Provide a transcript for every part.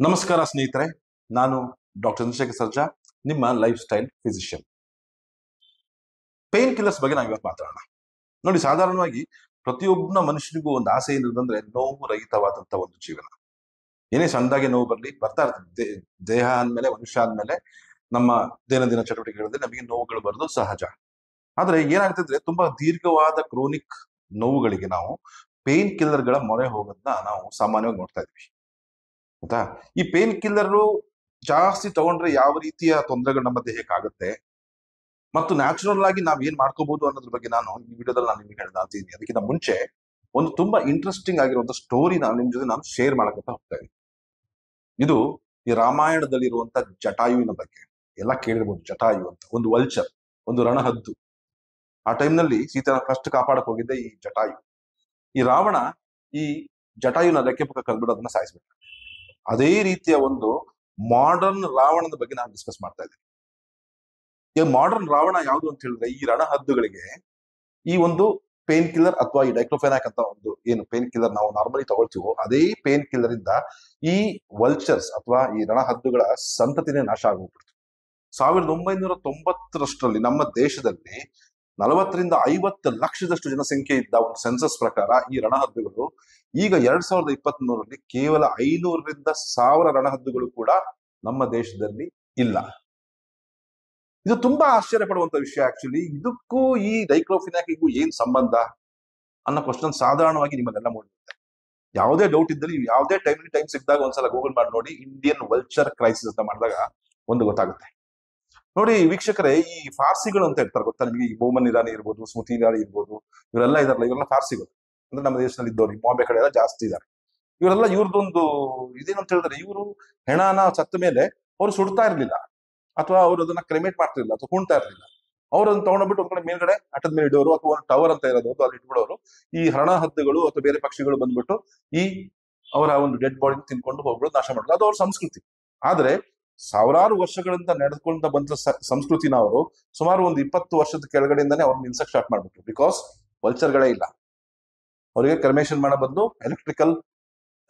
ನಮಸ್ಕಾರ ಸ್ನೇಹಿತರೆ, ನಾನು ಡಾಕ್ಟರ್ ಚಂದ್ರಶೇಖರ್ ಸರ್ಜಾ, ನಿಮ್ಮ lifestyle physician painkillers ಬಗ್ಗೆ ನಾವು ಇವತ್ತು ಮಾತಾಡೋಣ. ನೋಡಿ, ಸಾಧಾರಣವಾಗಿ ಪ್ರತಿಯೊಬ್ಬನ ಮನುಷ್ಯನಿಗೂ ಒಂದು ಆಸೆ ಏನಿರೋದಂದ್ರೆ ನೋವು ರಹಿತವಾದಂತ ಒಂದು ಜೀವನ. ಏನೇ ಸಣ್ಣದಾಗಿ ನೋವು ಬರಲಿ, ಬರ್ತಾ ಇರ್ತದೆ. ದೇಹ ಅಂದಮೇಲೆ, ಮನುಷ್ಯ ಅಂದಮೇಲೆ ನಮ್ಮ ದೈನಂದಿನ ಚಟುವಟಿಕೆಗಳಲ್ಲಿ ನಮಗೆ ನೋವುಗಳು ಬರೋದು ಸಹಜ. ಆದ್ರೆ ಏನಾಗ್ತಿದ್ರೆ ತುಂಬಾ ದೀರ್ಘವಾದ ಕ್ರೋನಿಕ್ ನೋವುಗಳಿಗೆ ನಾವು ಪೇನ್ ಕಿಲ್ಲರ್ಗಳ ಮೊರೆ ಹೋಗೋದನ್ನ ನಾವು ಸಾಮಾನ್ಯವಾಗಿ ನೋಡ್ತಾ ಇದ್ವಿ. ಆಯ್ತಾ? ಈ ಪೇನ್ ಕಿಲ್ಲರ್ ಜಾಸ್ತಿ ತಗೊಂಡ್ರೆ ಯಾವ ರೀತಿಯ ತೊಂದರೆಗಳು ನಮ್ಮ ದೇಹಕ್ಕೆ ಆಗುತ್ತೆ? ಮತ್ತು ನ್ಯಾಚುರಲ್ ಆಗಿ ನಾವ್ ಏನ್ ಮಾಡ್ಕೋಬಹುದು ಅನ್ನೋದ್ರ ಬಗ್ಗೆ ನಾನು ಈ ವಿಡಿಯೋದಲ್ಲಿ ನಾನು ನಿಮಗೆ ಅಂತೀನಿ ಅದಕ್ಕಿಂತ ಮುಂಚೆ ಒಂದು ತುಂಬಾ ಇಂಟ್ರೆಸ್ಟಿಂಗ್ ಆಗಿರುವಂತ ಸ್ಟೋರಿ ನಾನು ನಿಮ್ ಜೊತೆ ನಾನು ಶೇರ್ ಮಾಡಕಂತ ಹೋಗ್ತಾ ಇದ್ದೀನಿ. ಇದು ಈ ರಾಮಾಯಣದಲ್ಲಿರುವಂತ ಜಟಾಯುವಿನ ಬಗ್ಗೆ. ಎಲ್ಲ ಕೇಳಿರ್ಬೋದು ಜಟಾಯು ಅಂತ. ಒಂದು ವಲ್ಚರ್ ಒಂದು ರಣಹದ್ದು. ಆ ಟೈಮ್ನಲ್ಲಿ ಸೀತನ ಫಸ್ಟ್ ಕಾಪಾಡಕ್ ಹೋಗಿದ್ದೆ ಈ ಜಟಾಯು. ಈ ರಾವಣ ಈ ಜಟಾಯುನ ರೆಕ್ಕೆ ಪಕ್ಕ ಕಲ್ಬಿಟ್ಟು ಅದನ್ನ ಸಾಯಿಸ್ಬಿಟ್ಟ. ಅದೇ ರೀತಿಯ ಒಂದು ಮಾಡರ್ನ್ ರಾವಣದ ಬಗ್ಗೆ ನಾನು ಡಿಸ್ಕಸ್ ಮಾಡ್ತಾ ಇದ್ದೀನಿ. ಈ ಮಾಡರ್ನ್ ರಾವಣ ಯಾವುದು ಅಂತ ಹೇಳಿದ್ರೆ ಈ ರಣಹದ್ದುಗಳಿಗೆ ಈ ಒಂದು ಪೇನ್ ಕಿಲ್ಲರ್ ಅಥವಾ ಈ ಡೈಕ್ಲೋಫೆನಾಕ್ ಅಂತ ಒಂದು ಏನು ಪೇನ್ ಕಿಲ್ಲರ್ ನಾವು ನಾರ್ಮಲಿ ತಗೊಳ್ತೀವೋ, ಅದೇ ಪೇನ್ ಕಿಲ್ಲರ್ ಇಂದ ಈ ವಲ್ಚರ್ಸ್ ಅಥವಾ ಈ ರಣಹದ್ದುಗಳ ಸಂತತಿನೇ ನಾಶ ಆಗೋಗ್ಬಿಡ್ತು. ಸಾವಿರದ ಒಂಬೈನೂರ ತೊಂಬತ್ತರಷ್ಟರಲ್ಲಿ ನಮ್ಮ ದೇಶದಲ್ಲಿ ನಲವತ್ತರಿಂದ ಐವತ್ತು ಲಕ್ಷದಷ್ಟು ಜನಸಂಖ್ಯೆ ಇದ್ದ ಒಂದು ಸೆನ್ಸಸ್ ಪ್ರಕಾರ ಈ ರಣಹದ್ದುಗಳು ಈಗ ಎರಡ್ ಸಾವಿರದ ಇಪ್ಪತ್ತ್ ಮೂರರಲ್ಲಿ ಕೇವಲ ಐನೂರರಿಂದ ಸಾವಿರ ರಣಹದ್ದುಗಳು ಕೂಡ ನಮ್ಮ ದೇಶದಲ್ಲಿ ಇಲ್ಲ. ಇದು ತುಂಬಾ ಆಶ್ಚರ್ಯ ಪಡುವಂತ ವಿಷಯ ಆಕ್ಚುಲಿ ಇದಕ್ಕೂ ಈ ಡೈಕ್ಲೋಫಿನಾಕಿಗೂ ಏನ್ ಸಂಬಂಧ ಅನ್ನೋ ಕ್ವಶನ್ ಸಾಧಾರಣವಾಗಿ ನಿಮ್ಮನ್ನೆಲ್ಲ ಮೂಡಿರುತ್ತೆ ಯಾವುದೇ ಡೌಟ್ ಇದ್ದಲ್ಲಿ ಯಾವುದೇ ಟೈಮ್ ಟೈಮ್ ಸಿಕ್ಕಿದಾಗ ಒಂದ್ಸಲ ಗೂಗಲ್ ಮಾಡಿ ನೋಡಿ ಇಂಡಿಯನ್ ವಲ್ಚರ್ ಕ್ರೈಸಿಸ್ ಅಂತ ಮಾಡಿದಾಗ ಒಂದು ಗೊತ್ತಾಗುತ್ತೆ. ನೋಡಿ ವೀಕ್ಷಕರೇ, ಈ ಫಾರ್ಸಿಗಳು ಅಂತ ಹೇಳ್ತಾರೆ ಗೊತ್ತಾ ನಿಮಗೆ? ಈ ಬೋಮನ್ ಇರಾನಿ ಇರ್ಬೋದು, ಸ್ಮೃತಿ ಇರಾನಿ ಇರ್ಬೋದು, ಇವರೆಲ್ಲ ಇದಾರಲ್ಲ ಇವರೆಲ್ಲ ಫಾರ್ಸಿಗಳು. ಅಂದ್ರೆ ನಮ್ಮ ದೇಶದಲ್ಲಿ ಇದ್ದವ್ರು ಬಾಂಬೆ ಕಡೆ ಎಲ್ಲ ಜಾಸ್ತಿ ಇದ್ದಾರೆ ಇವರೆಲ್ಲ ಇವ್ರದ್ದೊಂದು ಇದೇನಂತ ಹೇಳಿದ್ರೆ ಇವರು ಹೆಣನ ಸತ್ತ ಮೇಲೆ ಅವ್ರು ಸುಡ್ತಾ ಇರ್ಲಿಲ್ಲ. ಅಥವಾ ಅವ್ರು ಅದನ್ನ ಕ್ರೆಮೇಟ್ ಮಾಡ್ತಿರ್ಲಿಲ್ಲ, ಅಥವಾ ಕುಣ್ತಾ ಇರ್ಲಿಲ್ಲ. ಅವ್ರು ಅದನ್ನ ಒಂದ್ ಕಡೆ ಮೇಲ್ಗಡೆ ಅಟ್ಟದ ಮೇಲೆ ಇಡೋರು, ಅಥವಾ ಒಂದು ಟವರ್ ಅಂತ ಇರೋದು ಅಲ್ಲಿ ಇಟ್ಬಿಡೋರು, ಈ ಹರಣ ಹದ್ದುಗಳು ಅಥವಾ ಬೇರೆ ಪಕ್ಷಿಗಳು ಬಂದ್ಬಿಟ್ಟು ಈ ಅವರ ಒಂದು ಡೆಡ್ ಬಾಡಿ ತಿನ್ಕೊಂಡು ಹೋಗ್ಬಿಡೋದು, ನಾಶ ಮಾಡೋದು ಅದು ಅವ್ರ ಸಂಸ್ಕೃತಿ. ಆದ್ರೆ ಸಾವಿರಾರು ವರ್ಷಗಳಿಂದ ನಡೆದುಕೊಂಡ ಬಂದ ಸಂಸ್ಕೃತಿನ ಅವರು ಸುಮಾರು ಒಂದು ಇಪ್ಪತ್ತು ವರ್ಷದ ಕೆಳಗಡೆಯಿಂದಾನೇ ಅವ್ರನ್ನ ನಿಲ್ಸಕ್ ಸ್ಟಾರ್ಟ್ ಮಾಡ್ಬಿಟ್ರು. ಬಿಕಾಸ್ ವಲ್ಚರ್ಗಳೇ ಇಲ್ಲ. ಅವರಿಗೆ ಕ್ರಮೇಷನ್ ಮಾಡೋ ಬದಲು ಎಲೆಕ್ಟ್ರಿಕಲ್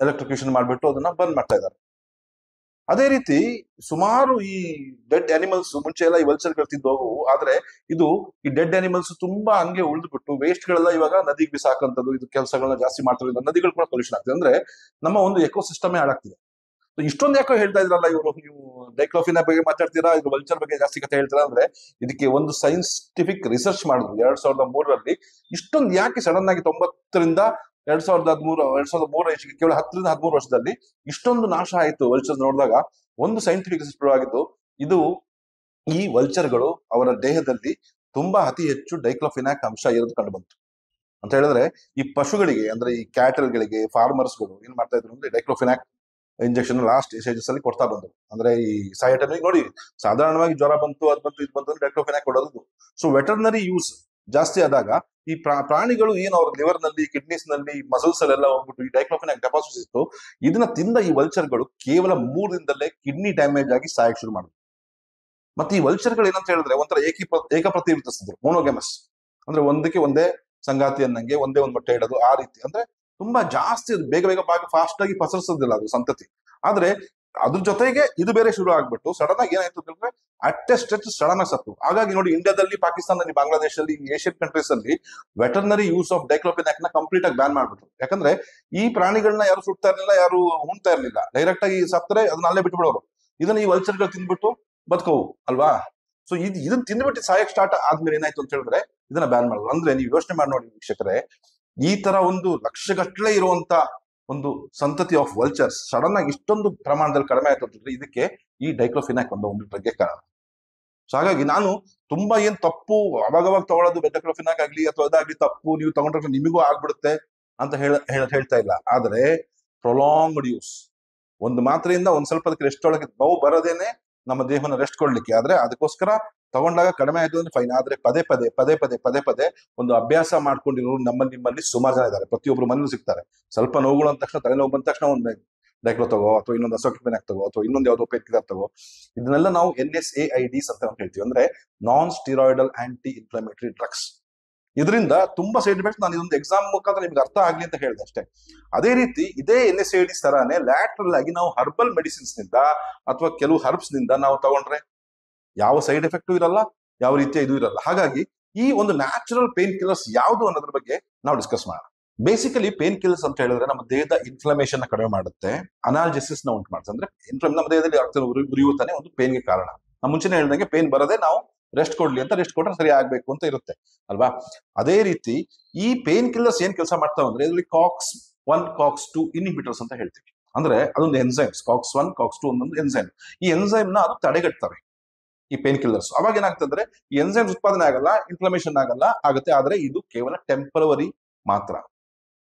ಎಲೆಕ್ಟ್ರಿಕೇಶನ್ ಮಾಡ್ಬಿಟ್ಟು ಅದನ್ನ ಬಂದ್ ಮಾಡ್ತಾ ಇದ್ದಾರೆ. ಅದೇ ರೀತಿ ಸುಮಾರು ಈ ಡೆಡ್ ಅನಿಮಲ್ಸ್ ಮುಂಚೆ ಎಲ್ಲ ಈ ವಲ್ಚರ್ಗಳು ಆದ್ರೆ ಇದು ಈ ಡೆಡ್ ಅನಿಮಲ್ಸ್ ತುಂಬಾ ಹಂಗೆ ಉಳಿದ್ಬಿಟ್ಟು ವೇಸ್ಟ್ ಗಳೆಲ್ಲ ಇವಾಗ ನದಿಗೆ ಬಿಸಾಕಂತದ್ದು, ಇದು ಕೆಲಸಗಳನ್ನ ಜಾಸ್ತಿ ಮಾಡ್ತಾರೆ ನದಿಗಳು ಕೂಡ ಪೊಲ್ಯೂಷನ್ ಆಗ್ತದೆ. ಅಂದ್ರೆ ನಮ್ಮ ಒಂದು ಎಕೋಸಿಸ್ಟಮೇ ಹಾಳಾಗ್ತಿದೆ. ಇಷ್ಟೊಂದು ಯಾಕೋ ಹೇಳ್ತಾ ಇದ್ರಲ್ಲ ಇವರು? ನೀವು ಡೈಕ್ಲೋಫಿನ ಬಗ್ಗೆ ಮಾತಾಡ್ತೀರಾ? ಇದು ವಲ್ಚರ್ ಬಗ್ಗೆ ಜಾಸ್ತಿ ಕಥೆ ಹೇಳ್ತೀರಾ ಅಂದ್ರೆ, ಇದಕ್ಕೆ ಒಂದು ಸೈನ್ಸ್ಟಿಫಿಕ್ ರಿಸರ್ಚ್ ಮಾಡಿದ್ರು ಎರಡ್ ಸಾವಿರದ ಮೂರರಲ್ಲಿ. ಇಷ್ಟೊಂದು ಯಾಕೆ ಸಡನ್ ಆಗಿ ತೊಂಬತ್ತರಿಂದ ಎರಡ್ ಸಾವಿರದ ಹದಿಮೂರು, ಎರಡ್ ಸಾವಿರದ ಮೂರ ಇಷ್ಟು ಕೇವಲ ಹತ್ತರಿಂದ ಹದಿಮೂರು ವರ್ಷದಲ್ಲಿ ಇಷ್ಟೊಂದು ನಾಶ ಆಯಿತು ವಲ್ಚರ್ ನೋಡಿದಾಗ? ಒಂದು ಸೈಂಟಿಫಿಕ್ ರಿಸರ್ಚ್ ಆಗಿದ್ದು, ಇದು ಈ ವಲ್ಚರ್ಗಳು ಅವರ ದೇಹದಲ್ಲಿ ತುಂಬಾ ಅತಿ ಹೆಚ್ಚು ಡೈಕ್ಲೋಫಿನಾಕ್ ಅಂಶ ಇರೋದು ಕಂಡು ಬಂತು. ಅಂತ ಹೇಳಿದ್ರೆ, ಈ ಪಶುಗಳಿಗೆ, ಅಂದ್ರೆ ಈ ಕ್ಯಾಟಲ್ಗಳಿಗೆ ಫಾರ್ಮರ್ಸ್ಗಳು ಏನ್ ಮಾಡ್ತಾ ಇದ್ರು ಅಂದ್ರೆ ಡೈಕ್ಲೋಫಿನಾಕ್ ಇಂಜೆಕ್ಷನ್ ಲಾಸ್ಟ್ ಸ್ಟೇಜಸ್ ಅಲ್ಲಿ ಕೊಡ್ತಾ ಬಂದ್ರು ಅಂದ್ರೆ ಈ ಸಾಯೋ ಟೈಮಿಗೆ ನೋಡಿ, ಸಾಧಾರಣವಾಗಿ ಜ್ವರ ಬಂತು, ಅದ್ ಬಂತು, ಇದು ಬಂತು ಅಂದ್ರೆ ಕೊಡೋದು ಸೊ ವೆಟರ್ನರಿ ಯೂಸ್ ಜಾಸ್ತಿ ಆದಾಗ ಈ ಪ್ರಾ- ಪ್ರಾಣಿಗಳು ಏನು ಅವ್ರ ಲಿವರ್ನಲ್ಲಿ ಕಿಡ್ನೀಸ್ನಲ್ಲಿ ಮಸಲ್ಸ್ ಅಲ್ಲೆಲ್ಲ ಹೋಗ್ಬಿಟ್ಟು ಈ ಡೈಕ್ಲೋಫಿನ್ ಡೆಪಾಸಿಟ್ ಇತ್ತು, ಇದನ್ನ ತಿಂದ ಈ ವಲ್ಚರ್ಗಳು ಕೇವಲ ಮೂರು ದಿನದಲ್ಲೇ ಕಿಡ್ನಿ ಡ್ಯಾಮೇಜ್ ಆಗಿ ಸಾಯಕ್ ಶುರು ಮಾಡಿದ್ರು. ಮತ್ತೆ ಈ ವಲ್ಚರ್ಗಳು ಏನಂತ ಹೇಳಿದ್ರೆ ಒಂಥರ ಏಕಿ ಏಕಪ್ರತಿ ಇರ್ತಿದ್ರು ಮೋನೋಗೆಮಸ್ ಅಂದ್ರೆ ಒಂದಕ್ಕೆ ಒಂದೇ ಸಂಗಾತಿ ಅನ್ನಂಗೆ, ಒಂದೇ ಒಂದು ಮೊಟ್ಟೆ ಇಡೋದು, ಆ ರೀತಿ. ಅಂದ್ರೆ ತುಂಬಾ ಜಾಸ್ತಿ ಅದು ಬೇಗ ಬೇಗ ಬಾಗ ಫಾಸ್ಟ್ ಆಗಿ ಪಸರಿಸೋದಿಲ್ಲ ಅದು ಸಂತತಿ. ಆದ್ರೆ ಅದ್ರ ಜೊತೆಗೆ ಇದು ಬೇರೆ ಶುರು ಆಗ್ಬಿಟ್ಟು ಸಡನ್ ಆಗಿ ಏನಾಯ್ತು ಅಂತಂದ್ರೆ ಅಟ್ಟೆ ಸ್ಟ್ರೆಚ್ ಸಡನ್ ಆಗಿ ಸತ್ತು. ಹಾಗಾಗಿ ನೋಡಿ ಇಂಡಿಯಾದಲ್ಲಿ, ಪಾಕಿಸ್ತಾನದಲ್ಲಿ, ಬಾಂಗ್ಲಾದೇಶದಲ್ಲಿ, ಏಷ್ಯನ್ ಕಂಟ್ರೀಸ್ ಅಲ್ಲಿ ವೆಟರ್ನರಿ ಯೂಸ್ ಆಫ್ ಡೈಕ್ಲೋಪಿನಾಕ್ನ ಕಂಪ್ಲೀಟ್ ಆಗಿ ಬ್ಯಾನ್ ಮಾಡ್ಬಿಟ್ರು. ಯಾಕಂದ್ರೆ ಈ ಪ್ರಾಣಿಗಳನ್ನ ಯಾರು ಸುಡ್ತಾ ಇರ್ಲಿಲ್ಲ, ಯಾರು ಉಣ್ತಾ ಇರ್ಲಿಲ್ಲ. ಡೈರೆಕ್ಟ್ ಆಗಿ ಸತ್ತರೆ, ಅದನ್ನ ಅಲ್ಲೇ ಬಿಟ್ಬಿಡೋರು. ಇದನ್ನ ಈ ವಲ್ಚರ್ಗಳು ತಿಂದ್ಬಿಟ್ಟು ಬದುಕವು, ಅಲ್ವಾ? ಸೊ ಇದು ಇದನ್ನ ತಿಂದ್ಬಿಟ್ಟು ಸಾಯಕ್ ಸ್ಟಾರ್ಟ್ ಆದ್ಮೇಲೆ ಏನಾಯ್ತು ಅಂತ ಹೇಳಿದ್ರೆ ಇದನ್ನ ಬ್ಯಾನ್ ಮಾಡೋದು ಅಂದ್ರೆ ನೀವು ಯೋಚನೆ ಮಾಡಿ ನೋಡಿ ವೀಕ್ಷಕರೇ ಈ ತರ ಒಂದು ಲಕ್ಷಗಟ್ಟಲೆ ಇರುವಂತ ಒಂದು ಸಂತತಿ ಆಫ್ ವಲ್ಚರ್ಸ್ ಸಡನ್ ಆಗಿ ಇಷ್ಟೊಂದು ಪ್ರಮಾಣದಲ್ಲಿ ಕಡಿಮೆ ಆಯ್ತು ಇದಕ್ಕೆ ಈ ಡೈಕ್ಲೋಫಿನಾಕ್ ಒಂದು ಒಂದು ಬಗ್ಗೆ ಕಾರಣ. ಸೊ ಹಾಗಾಗಿ ನಾನು ತುಂಬಾ ಏನ್ ತಪ್ಪು, ಅವಾಗವಾಗ ತಗೊಳ್ಳೋದು ಡೈಕ್ಲೋಫಿನಾಕ್ ಆಗ್ಲಿ ಅಥವಾ ಅದಾಗ್ಲಿ ತಪ್ಪು, ನೀವು ತಗೊಂಡ್ರೆ ನಿಮಗೂ ಆಗ್ಬಿಡುತ್ತೆ ಅಂತ ಹೇಳ, ಹೇಳ- ಹೇಳ್ತಾ ಇಲ್ಲ. ಆದ್ರೆ ಪ್ರೊಲಾಂಗ್ಡ್ ಯೂಸ್ ಒಂದು ಮಾತ್ರೆಯಿಂದ ಒಂದ್ ಸ್ವಲ್ಪ ಅದಕ್ಕೆ ರೆಸ್ಟ್ ಒಳಗೆ ನೋವು ಬರೋದೇನೆ ನಮ್ಮ ದೇಹನ ರೆಸ್ಟ್ ಕೊಡ್ಲಿಕ್ಕೆ. ಆದ್ರೆ ಅದಕ್ಕೋಸ್ಕರ ತಗೊಂಡಾಗ ಕಡಿಮೆ ಆಯ್ತು ಅಂದ್ರೆ ಫೈನ್ ಆದ್ರೆ ಪದೇ ಪದೇ ಪದೇ ಪದೇ ಪದೇ ಪದೇ ಒಂದು ಅಭ್ಯಾಸ ಮಾಡ್ಕೊಂಡಿರೋರು ನಮ್ಮಲ್ಲಿ ನಿಮ್ಮಲ್ಲಿ ಸುಮಾರು ಜನ ಇದ್ದಾರೆ. ಪ್ರತಿಯೊಬ್ರು ಮನೇಲಿ ಸಿಗ್ತಾರೆ. ಸ್ವಲ್ಪ ನೋವುಗಳು ಅಂದ ತಕ್ಷಣ ತಲೆನೋವು ಬಂದ ತಕ್ಷಣ ಒಂದು ಡೈಕ್ಲೋ ತಗೋ ಅಥವಾ ಇನ್ನೊಂದು ಅಸೋಕಿಪೆನಾಕ್ ತಗೋ ಅಥವಾ ಇನ್ನೊಂದು ಯಾವುದೋ ಕಿಲ್ಲರ್ ತಗೋ. ಇದನ್ನೆಲ್ಲ ನಾವು N S A I Ds ಅಂತ ನಾವು ಹೇಳ್ತೀವಿ. ಅಂದ್ರೆ non steroidal anti inflammatory drugs ಇದರಿಂದ ತುಂಬಾ ಸೈಡ್ ಎಫೆಕ್ಟ್ ನಾನು ಇದೊಂದು ಎಕ್ಸಾಮ್ ಮುಖಾಂತರ ನಿಮ್ಗೆ ಅರ್ಥ ಆಗ್ಲಿ ಅಂತ ಹೇಳಿದೆ ಅಷ್ಟೇ. ಅದೇ ರೀತಿ ಇದೇ ಎನ್ ಎಸ್ ಎ ಐಡಿಸ್ ತರಾನೇ ಲ್ಯಾಟ್ರಲ್ ಆಗಿ ನಾವು ಹರ್ಬಲ್ ಮೆಡಿಸಿನ್ಸ್ನಿಂದ ಅಥವಾ ಕೆಲವು ಹರ್ಬ್ಸ್ನಿಂದ ನಾವು ತಗೊಂಡ್ರೆ ಯಾವ ಸೈಡ್ ಎಫೆಕ್ಟು ಇರಲ್ಲ, ಯಾವ ರೀತಿಯ ಇದು ಇರಲ್ಲ. ಹಾಗಾಗಿ ಈ ಒಂದು ನ್ಯಾಚುರಲ್ ಪೇನ್ ಕಿಲ್ಲರ್ಸ್ ಯಾವುದು ಅನ್ನೋದ್ರ ಬಗ್ಗೆ ನಾವು ಡಿಸ್ಕಸ್ ಮಾಡೋಣ. ಬೇಸಿಕಲಿ ಪೇನ್ ಕಿಲ್ಲರ್ಸ್ ಅಂತ ಹೇಳಿದ್ರೆ ನಮ್ಮ ದೇಹದ ಇನ್ಫ್ಲಮೇಷನ್ ಕಡಿಮೆ ಮಾಡುತ್ತೆ ಅನಾಲ್ಜಿಸಿಸ್ನ ಉಂಟು ಮಾಡುತ್ತೆ. ಅಂದ್ರೆ ನಮ್ಮ ದೇಹದಲ್ಲಿ ಆಗ್ತಾ ಉರಿಯುತ್ತಾನೆ ಒಂದು ಪೇನ್ಗೆ ಕಾರಣ. ನಮ್ಮ ಮುಂಚೆನೆ ಹೇಳಿದಂಗೆ ಪೇನ್ ಬರದೆ ನಾವು ರೆಸ್ಟ್ ಕೊಡ್ಲಿ ಅಂತ ರೆಸ್ಟ್ ಕೊಟ್ರೆ ಸರಿ ಆಗ್ಬೇಕು ಅಂತ ಇರುತ್ತೆ, ಅಲ್ವಾ? ಅದೇ ರೀತಿ ಈ ಪೇನ್ ಕಿಲ್ಲರ್ಸ್ ಏನ್ ಕೆಲಸ ಮಾಡ್ತಾವ ಅಂದ್ರೆ ಇದರಲ್ಲಿ COX one COX two inhibitors ಅಂತ ಹೇಳ್ತೀವಿ. ಅಂದ್ರೆ ಅದೊಂದು enzymes COX one COX two ಒಂದೊಂದು ಎನ್ಸೈಮ್ ಈ ಎನ್ಸೈಮ್ನ ಅದು ತಡೆಗಟ್ತವೆ ಈ ಪೇನ್ ಕಿಲ್ಲರ್ಸ್ ಅವಾಗ ಏನಾಗ್ತಂದ್ರೆ ಎನ್ಸೈಮ್ಸ್ ಉತ್ಪಾದನೆ ಆಗಲ್ಲ ಇನ್ಫ್ಲಮೇಷನ್ ಆಗಲ್ಲ, ಆಗುತ್ತೆ. ಆದ್ರೆ ಇದು ಕೇವಲ ಟೆಂಪರವರಿ ಮಾತ್ರ.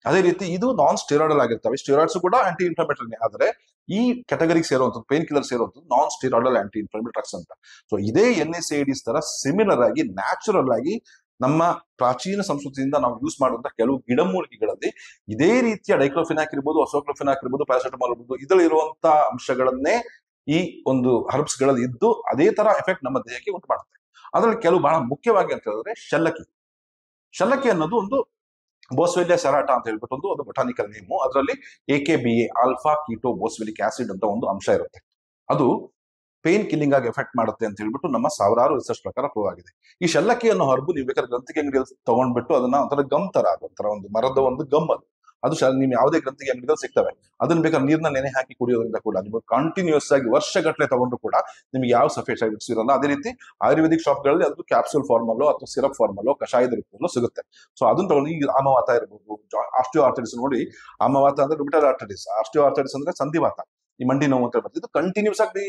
ಅದೇ ರೀತಿ ಇದು ನಾನ್ ಸ್ಟೀರಾಯ್ಡಲ್ ಆಗಿರ್ತವೆ. ಸ್ಟೀರಾಯ್ಡ್ಸ್ ಕೂಡ ಆಂಟಿ ಇನ್ಫ್ಲಮೇಟರಿ ಆದ್ರೆ ಈ ಕೆಟಗರಿಗೆ ಸೇರುವಂಥದ್ದು pain killer ಸೇರುವಂಥದ್ದು non steroidal anti inflammatory drugs ಅಂತ ಸೊ ಇದೇ ಎನ್ ಎಸ್ ಐಡಿಸ್ ತರ ಸಿಮಿಲರ್ ಆಗಿ ನ್ಯಾಚುರಲ್ ಆಗಿ ನಮ್ಮ ಪ್ರಾಚೀನ ಸಂಸ್ಕೃತಿಯಿಂದ ನಾವು ಯೂಸ್ ಮಾಡುವಂತಹ ಕೆಲವು ಗಿಡಮೂಲಿಕೆಗಳಲ್ಲಿ ಇದೇ ರೀತಿಯ ಡೈಕ್ಲೋಫಿನಾಕ್ ಇರ್ಬೋದು ಅಸೋಕ್ಲೋಫಿನಾಕ್ ಇರ್ಬೋದು ಪ್ಯಾರಾಸೆಟಮಾಲ್ ಇರ್ಬೋದು ಇದರಲ್ಲಿರುವಂತ ಅಂಶಗಳನ್ನೇ ಈ ಒಂದು ಹರ್ಬ್ಸ್ಗಳಲ್ಲಿ ಇದ್ದು ಅದೇ ತರ ಎಫೆಕ್ಟ್ ನಮ್ಮ ದೇಹಕ್ಕೆ ಉಂಟು ಮಾಡುತ್ತೆ. ಅದರಲ್ಲಿ ಕೆಲವು ಬಹಳ ಮುಖ್ಯವಾಗಿ ಅಂತ ಹೇಳಿದ್ರೆ ಶಲ್ಲಕ್ಕಿ. ಶಲ್ಲಕ್ಕಿ ಅನ್ನೋದು ಒಂದು ಬೋಸ್ವೆಲಿಯಾ ಸೆರಾಟ ಅಂತ ಹೇಳ್ಬಿಟ್ಟು ಒಂದು ಒಂದು ಬೊಟಾನಿಕಲ್ ನೇಮು ಅದರಲ್ಲಿ A K B A alpha keto boswellic acid ಅಂತ ಒಂದು ಅಂಶ ಇರುತ್ತೆ. ಅದು ಪೇನ್ ಕಿಲ್ಲಿಂಗ್ ಆಗಿ ಎಫೆಕ್ಟ್ ಮಾಡುತ್ತೆ ಅಂತ ಹೇಳ್ಬಿಟ್ಟು ನಮ್ಮ ಸಾವಿರಾರು ರಿಸರ್ಚ್ ಪ್ರಕಾರ ಪ್ರೂವ್ ಆಗಿದೆ. ಈ ಶಲ್ಲಕ್ಕಿಯನ್ನು ಹೊರಬು ನೀವು ಬೇಕಾದ್ರೆ ಗ್ರಂಥಿಗೆ ಅಂಗಡಿಯಲ್ಲಿ ತಗೊಂಡ್ಬಿಟ್ಟು ಅದನ್ನ ಒಂಥರ ಗಮ್ ತರ ಅದು ಒಂಥರ ಒಂದು ಮರದ ಒಂದು ಗಮ್ ಅದು. ಅದು ನಿಮ್ ಯಾವುದೇ ಗ್ರಂಥಿಗೆ ಅಂಗಡಿಗಳು ಸಿಗ್ತವೆ. ಅದನ್ನ ಬೇಕಾದ್ರೆ ನೀರ್ನ ನೆನೆ ಹಾಕಿ ಕುಡಿಯೋದ್ರಿಂದ ಕೂಡ ನಿಮ್ಗೆ ಕಂಟಿನ್ಯೂಸ್ ಆಗಿ ವರ್ಷಗಟ್ಟಲೆ ತಗೊಂಡ್ರು ಕೂಡ ನಿಮ್ಗೆ ಯಾವ ಸಫೇಟ್ ಆಗಿ ಅದೇ ರೀತಿ ಆಯುರ್ವೇದಿಕ್ ಶಾಪ್ಗಳಲ್ಲಿ ಅದು ಕ್ಯಾಪ್ಸೂಲ್ ಫಾರ್ಮಲ್ಲೋ ಅಥವಾ ಸಿರಪ್ ಫಾರ್ಮಲ್ಲೋ ಕಷಾಯದ ರೂಪದಲ್ಲೋ ಸಿಗುತ್ತೆ. ಸೊ ಅದನ್ನ ತಗೊಂಡು ಈಗ ಆಮವಾತ ಇರ್ಬೋದು ಆಸ್ಟಿಯೋ ಆರ್ಥಡಿಸ್ ನೋಡಿ ಆಮವಾತ ಅಂದ್ರೆ ರುಬಿಟಲ್ ಆರ್ಥಡಿಸ್ ಆಸ್ಟಿಯೋ ಆರ್ಥಡಿಸ್ ಅಂದ್ರೆ ಸಂಧಿವಾತ. ಈ ಮಂಡಿ ನೋವು ಅಂತ ಬರ್ತಿದ್ದು ಕಂಟಿನ್ಯೂಸ್ ಆಗಿ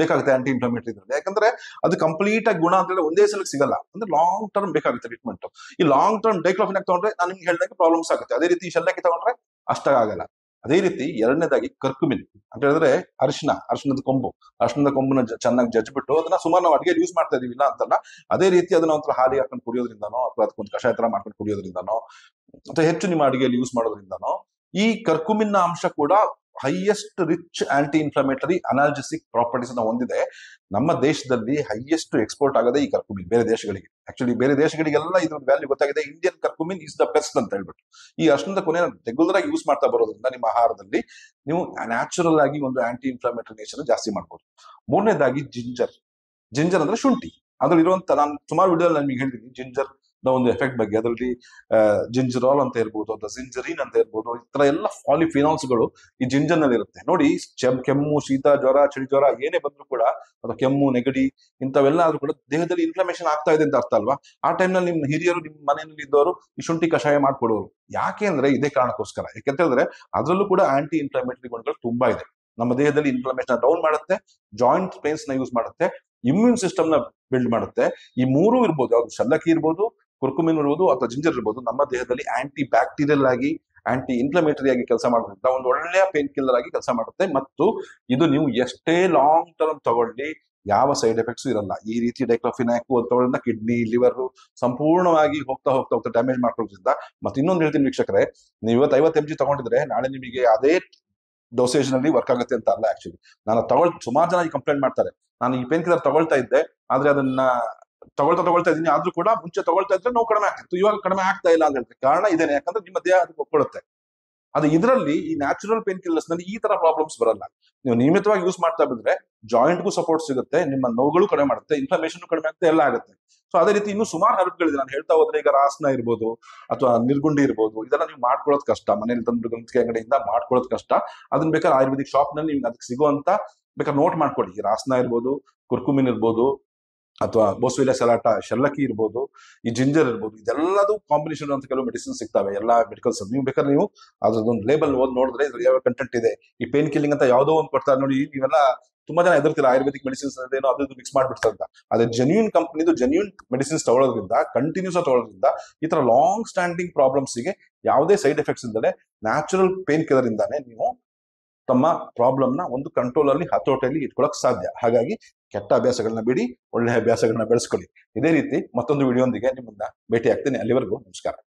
ಬೇಕಾಗುತ್ತೆ ಆಂಟಿ ಇನ್ಫ್ಲಮೇಟರಿ ಯಾಕಂದ್ರೆ ಅದು ಕಂಪ್ಲೀಟ್ ಆಗಿ ಗುಣ ಅಂತ ಹೇಳಿ ಒಂದೇ ಸಲಕ್ಕೆ ಸಿಗಲ್ಲ. ಅಂದ್ರೆ ಲಾಂಗ್ ಟರ್ಮ್ ಬೇಕಾಗುತ್ತೆ ಟ್ರೀಟ್ಮೆಂಟ್ ಈ ಲಾಂಗ್ ಟರ್ಮ್ ಡೈಕ್ಲೋಫಿನಾಕ್ ತಗೊಂಡ್ರೆ ನಾನು ನಿಮ್ಗೆ ಹೇಳಿದಂಗೆ ಪ್ರಾಬ್ಲಮ್ಸ್ ಆಗುತ್ತೆ. ಅದೇ ರೀತಿ ಶಲ್ಯಕ್ಕೆ ತಗೊಂಡ್ರೆ ಅಷ್ಟಾಗಲ್ಲ ಅದೇ ರೀತಿ ಎರಡನೇದಾಗಿ ಕರ್ಕುಮಿನ್ ಅಂತ ಹೇಳಿದ್ರೆ ಅರಿಶಿನ, ಅರಿಶಿನದ ಕೊಂಬು. ಅರಿಶಿನದ ಕೊಂಬನ್ನ ಚೆನ್ನಾಗಿ ಚೆನ್ನಾಗಿ ಜಜ್ಬಿಟ್ಟು ಅದನ್ನ ಸುಮಾರು ನಾವು ಅಡಿಗೆ ಯೂಸ್ ಮಾಡ್ತಾ ಇದೀವಿ ಇಲ್ಲ ಅಂತಲ್ಲ, ಅದೇ ರೀತಿ ಅದನ್ನ ಒಂಥರ ಹಾಲಿ ಹಾಕೊಂಡು ಕುಡಿಯೋದ್ರಿಂದನೋ ಅಥವಾ ಅದಕ್ಕೊಂದು ಕಷಾಯ ತರ ಮಾಡ್ಕೊಂಡು ಕುಡಿಯೋದ್ರಿಂದನೋ ಅಥವಾ ಹೆಚ್ಚು ನಿಮ್ಮ ಅಡಿಗೆಯಲ್ಲಿ ಯೂಸ್ ಮಾಡೋದ್ರಿಂದನೋ ಈ ಕರ್ಕುಮಿನ್ನ ಅಂಶ ಕೂಡ highest rich anti inflammatory analgesic properties ಅನ್ನ ಹೊಂದಿದೆ. ನಮ್ಮ ದೇಶದಲ್ಲಿ ಹೈಯೆಸ್ಟ್ ಎಕ್ಸ್ಪೋರ್ಟ್ ಆಗದೆ ಈ ಕರ್ಕುಮಿನ್ ಬೇರೆ ದೇಶಗಳಿಗೆ. ಆಕ್ಚುಲಿ ಬೇರೆ ದೇಶಗಳಿಗೆಲ್ಲ ಇದ್ರ ವ್ಯಾಲ್ಯೂ ಗೊತ್ತಾಗಿದೆ. Indian curcumin is the best ಅಂತ ಹೇಳ್ಬಿಟ್ಟು. ಈ ಅರ್ಶನದ ಕೊನೆ ರೆಗ್ಯುಲರ್ ಆಗಿ ಯೂಸ್ ಮಾಡ್ತಾ ಬರೋದ್ರಿಂದ ನಿಮ್ಮ ಆಹಾರದಲ್ಲಿ ನೀವು ನ್ಯಾಚುರಲ್ ಆಗಿ ಒಂದು ಆಂಟಿ ಇನ್ಫ್ಲಮೇಟರಿ ನೇಷನ್ ಜಾಸ್ತಿ ಮಾಡ್ಬೋದು. ಮೂರನೇದಾಗಿ ಜಿಂಜರ್ ಜಿಂಜರ್ ಅಂದ್ರೆ ಶುಂಠಿ. ಅದ್ರಲ್ಲಿ ಇರುವಂತ ನಾನು ಸುಮಾರು ವಿಡಿಯೋ ನಿಮಗೆ ಹೇಳಿದ್ದೀನಿ ಜಿಂಜರ್ ಒಂದು ಎಫೆಕ್ಟ್ ಬಗ್ಗೆ ಅದರಲ್ಲಿ ಜಿಂಜರಾಲ್ ಅಂತ ಇರ್ಬೋದು ಅಥವಾ ಜಿಂಜರಿನ್ ಅಂತ ಇರ್ಬೋದು, ಈ ತರ ಎಲ್ಲ ಫಾಲಿಫಿನಾಲ್ಸ್ಗಳು ಈ ಜಿಂಜರ್ನಲ್ಲಿ ಇರುತ್ತೆ ನೋಡಿ ಕೆಮ್ಮು, ಶೀತ, ಜ್ವರ, ಚಳಿ ಜ್ವರ ಏನೇ ಬಂದ್ರು ಕೂಡ, ಅಥವಾ ಕೆಮ್ಮು, ನೆಗಡಿ ಇಂಥವೆಲ್ಲ ಆದ್ರೂ ಕೂಡ ದೇಹದಲ್ಲಿ ಇನ್ಫ್ಲಮೇಷನ್ ಆಗ್ತಾ ಇದೆ ಅಂತ ಅರ್ಥ ಅಲ್ವಾ? ಆ ಟೈಮ್ನಲ್ಲಿ ನಿಮ್ಮ ಹಿರಿಯರು, ನಿಮ್ಮ ಮನೆಯಲ್ಲಿ ಇದ್ದವರು ಈ ಶುಂಠಿ ಕಷಾಯ ಮಾಡ್ಕೊಡೋರು. ಯಾಕೆ ಅಂದ್ರೆ ಇದೇ ಕಾರಣಕ್ಕೋಸ್ಕರ. ಯಾಕೆಂತ ಹೇಳಿದ್ರೆ ಅದರಲ್ಲೂ ಕೂಡ ಆಂಟಿ ಇನ್ಫ್ಲಮೇಟರಿ ಗುಣಗಳು ತುಂಬಾ ಇದೆ. ನಮ್ಮ ದೇಹದಲ್ಲಿ ಇನ್ಫ್ಲಮೇಷನ್ ಡೌನ್ ಮಾಡುತ್ತೆ ಜಾಯಿಂಟ್ ಪೇನ್ಸ್ನ ಯೂಸ್ ಮಾಡುತ್ತೆ ಇಮ್ಯೂನ್ ಸಿಸ್ಟಮ್ನ ಬಿಲ್ಡ್ ಮಾಡುತ್ತೆ. ಈ ಮೂರು ಇರ್ಬೋದು. ಯಾವ್ದು ಶಲ್ಲಕ್ಕಿ ಇರ್ಬೋದು ಕುರ್ಕುಮಿನ್ ಇರ್ಬೋದು ಅಥವಾ ಜಿಂಜರ್ ಇರ್ಬೋದು, ನಮ್ಮ ದೇಹದಲ್ಲಿ ಆಂಟಿ ಬ್ಯಾಕ್ಟೀರಿಯಲ್ ಆಗಿ ಆಂಟಿ ಇನ್ಫ್ಲಮೇಟರಿ ಆಗಿ ಕೆಲಸ ಮಾಡೋದ್ರಿಂದ ಒಂದು ಒಳ್ಳೆಯ ಪೇನ್ ಕಿಲ್ಲರ್ ಆಗಿ ಕೆಲಸ ಮಾಡುತ್ತೆ. ಮತ್ತು ಇದು ನೀವು ಎಷ್ಟೇ ಲಾಂಗ್ ಟರ್ಮ್ ತಗೊಳ್ಳಿ, ಯಾವ ಸೈಡ್ ಎಫೆಕ್ಟ್ಸ್ ಇರಲ್ಲ. ಈ ರೀತಿ ಡೈಕ್ಲೋಫಿನಾಕು ತಗೊಳ್ಳೋದ್ರಿಂದ ಕಿಡ್ನಿ ಲಿವರ್ ಸಂಪೂರ್ಣವಾಗಿ ಹೋಗ್ತಾ ಹೋಗ್ತಾ ಹೋಗ್ತಾ ಡ್ಯಾಮೇಜ್ ಮಾಡ್ಕೊಳ್ಳೋದ್ರಿಂದ. ಮತ್ತೆ ಇನ್ನೊಂದು ಹೇಳ್ತೀನಿ ವೀಕ್ಷಕರೇ, ನೀವು ಇವತ್ತು ಐವತ್ತು ಎಂ ಜಿ ತಗೊಂಡಿದ್ರೆ ನಾಳೆ ನಿಮಗೆ ಅದೇ ಡೋಸೇಜ್ನಲ್ಲಿ ವರ್ಕ್ ಆಗುತ್ತೆ ಅಂತ ಅಲ್ಲ ಆಕ್ಚುಲಿ ನಾನು ತಗೊಳ್, ಸುಮಾರು ಜನ ಕಂಪ್ಲೇಂಟ್ ಮಾಡ್ತಾರೆ. ನಾನು ಈ ಪೇನ್ ಕಿಲ್ಲರ್ ತಗೊಳ್ತಾ ಇದ್ದೆ, ಆದ್ರೆ ಅದನ್ನ ತಗೊಳ್ತಾ ತಗೊಳ್ತಾ ಇದೀನಿ, ಆದ್ರೂ ಕೂಡ ಮುಂಚೆ ತಗೊಳ್ತಾ ಇದ್ರೆ ನೋವು ಕಡಿಮೆ ಆಗ್ತಿತ್ತು. ಇವಾಗ ಕಡಿಮೆ ಆಗ್ತಾ ಇಲ್ಲ ಅಂತ ಕಾರಣ ಇದೇನೆ, ಯಾಕಂದ್ರೆ ನಿಮ್ಮ ದೇಹ ಅದಕ್ಕೆ ಒಪ್ಕೊಳ್ಳುತ್ತೆ. ಅದು ಇದರಲ್ಲಿ ಈ ನ್ಯಾಚುರಲ್ ಪೇನ್ ಕಿಲ್ಲರ್ಸ್ನಲ್ಲಿ ಈ ತರ ಪ್ರಾಬ್ಲಮ್ಸ್ ಬರಲ್ಲ. ನೀವು ನಿಯಮಿತವಾಗಿ ಯೂಸ್ ಮಾಡ್ತಾ ಬಂದ್ರೆ ಜಾಯಿಂಟ್ಗೂ ಸಪೋರ್ಟ್ ಸಿಗುತ್ತೆ, ನಿಮ್ಮ ನೋವುಗಳು ಕಡಿಮೆ ಮಾಡುತ್ತೆ ಇನ್ಫ್ಲಮೇಷನ್ ಕಡಿಮೆ ಆಗುತ್ತೆ ಎಲ್ಲ ಆಗುತ್ತೆ. ಸೊ ಅದೇ ರೀತಿ ಇನ್ನು ಸುಮಾರು ಹರಬ್ಗಳಿದೆ ನಾನು ಹೇಳ್ತಾ ಹೋದ್ರೆ ಈಗ ರಾಸನ ಇರ್ಬೋದು, ಅಥವಾ ನಿರ್ಗುಂಡಿ ಇರ್ಬೋದು, ಇದೆಲ್ಲ ನೀವು ಮಾಡ್ಕೊಳ್ಳೋದು ಕಷ್ಟ. ಮನೇಲಿ ತಂದು ಗ್ರಂಥಿಕೆ ಅಂಗಡಿಯಿಂದ ಮಾಡ್ಕೊಳ್ಳೋದು ಕಷ್ಟ. ಅದನ್ನ ಬೇಕಾದ್ರೆ ಆಯುರ್ವೇದಿಕ್ ಶಾಪ್ನಲ್ಲಿ ನಿಮ್ಗೆ ಅದಕ್ಕೆ ಸಿಗುವಂತ, ಬೇಕಾದ್ರೆ ನೋಟ್ ಮಾಡ್ಕೊಳ್ಳಿ. ರಾಸ್ನ ಇರ್ಬೋದು, ಕುರ್ಕುಮಿನ್ ಇರ್ಬೋದು ಅಥವಾ ಬೋಸ್ವಿಲ ಸಲಾಟ ಶಲ್ಲಕಿ ಇರ್ಬೋದು, ಈ ಜಿಂಜರ್ ಇರ್ಬೋದು, ಇದೆಲ್ಲದು ಕಾಂಬಿನೇಷನ್ ಅಂತ ಕೆಲವು ಮೆಡಿಸಿನ್ ಸಿಗ್ತವೆ. ಎಲ್ಲ ಮೆಡಿಕಲ್ಸ್ ನೀವು ಬೇಕಾದ್ರೆ ನೀವು ಅದ್ರದ್ದೊಂದು ಲೇಬಲ್ ಓದ್ ನೋಡಿದ್ರೆ ಇದ್ರಲ್ಲಿ ಯಾವ ಕಂಟೆಂಟ್ ಇದೆ. ಈ ಪೇನ್ ಕಿಲ್ಲಿಂಗ್ ಅಂತ ಯಾವುದೋ ಒಂದು ಕೊಡ್ತಾರೆ ನೋಡಿ, ನೀವೆಲ್ಲ ತುಂಬಾ ಜನ ಎದುರ್ತಿಲ್ಲ ಆಯುರ್ವೇದಿಕ್ ಮೆಡಿಸಿನ್ಸ್ ಏನೋ ಅದು ಮಿಕ್ಸ್ ಮಾಡ್ಬಿಡ್ತಾರೆ ಅಂತ ಅದೇ ಜೆನ್ಯೂನ್ ಕಂಪ್ನಿದು ಜೆನ್ಯೂನ್ ಮೆಡಿಸಿನ್ಸ್ ತಗೊಳ್ಳೋದ್ರಿಂದ ಕಂಟಿನ್ಯೂಸ್ ಆಗಿ ತಗೊಳ್ಳೋದ್ರಿಂದ ಈ ತರ ಲಾಂಗ್ ಸ್ಟ್ಯಾಂಡಿಂಗ್ ಪ್ರಾಬ್ಲಮ್ಸ್ಗೆ ಯಾವುದೇ ಸೈಡ್ ಎಫೆಕ್ಟ್ಸ್ ಇಲ್ಲದೆ ನ್ಯಾಚುರಲ್ ಪೇನ್ ಕಿಲ್ಲರ್ ಇಂದಾನೆ ನೀವು ತಮ್ಮ ಪ್ರಾಬ್ಲಮ್ನ ಒಂದು ಕಂಟ್ರೋಲ್ ಅಲ್ಲಿ, ಹತೋಟಿಯಲ್ಲಿ ಇಟ್ಕೊಳಕ್ ಸಾಧ್ಯ. ಹಾಗಾಗಿ ಕೆಟ್ಟ ಅಭ್ಯಾಸಗಳನ್ನ ಬಿಡಿ ಒಳ್ಳೆಯ ಅಭ್ಯಾಸಗಳನ್ನ ಬೆಳೆಸ್ಕೊಳ್ಳಿ. ಇದೇ ರೀತಿ ಮತ್ತೊಂದು ವಿಡಿಯೋಂದಿಗೆ ನಿಮ್ಮನ್ನ ಭೇಟಿ ಆಗ್ತೇನೆ ಅಲ್ಲಿವರೆಗೂ ನಮಸ್ಕಾರ.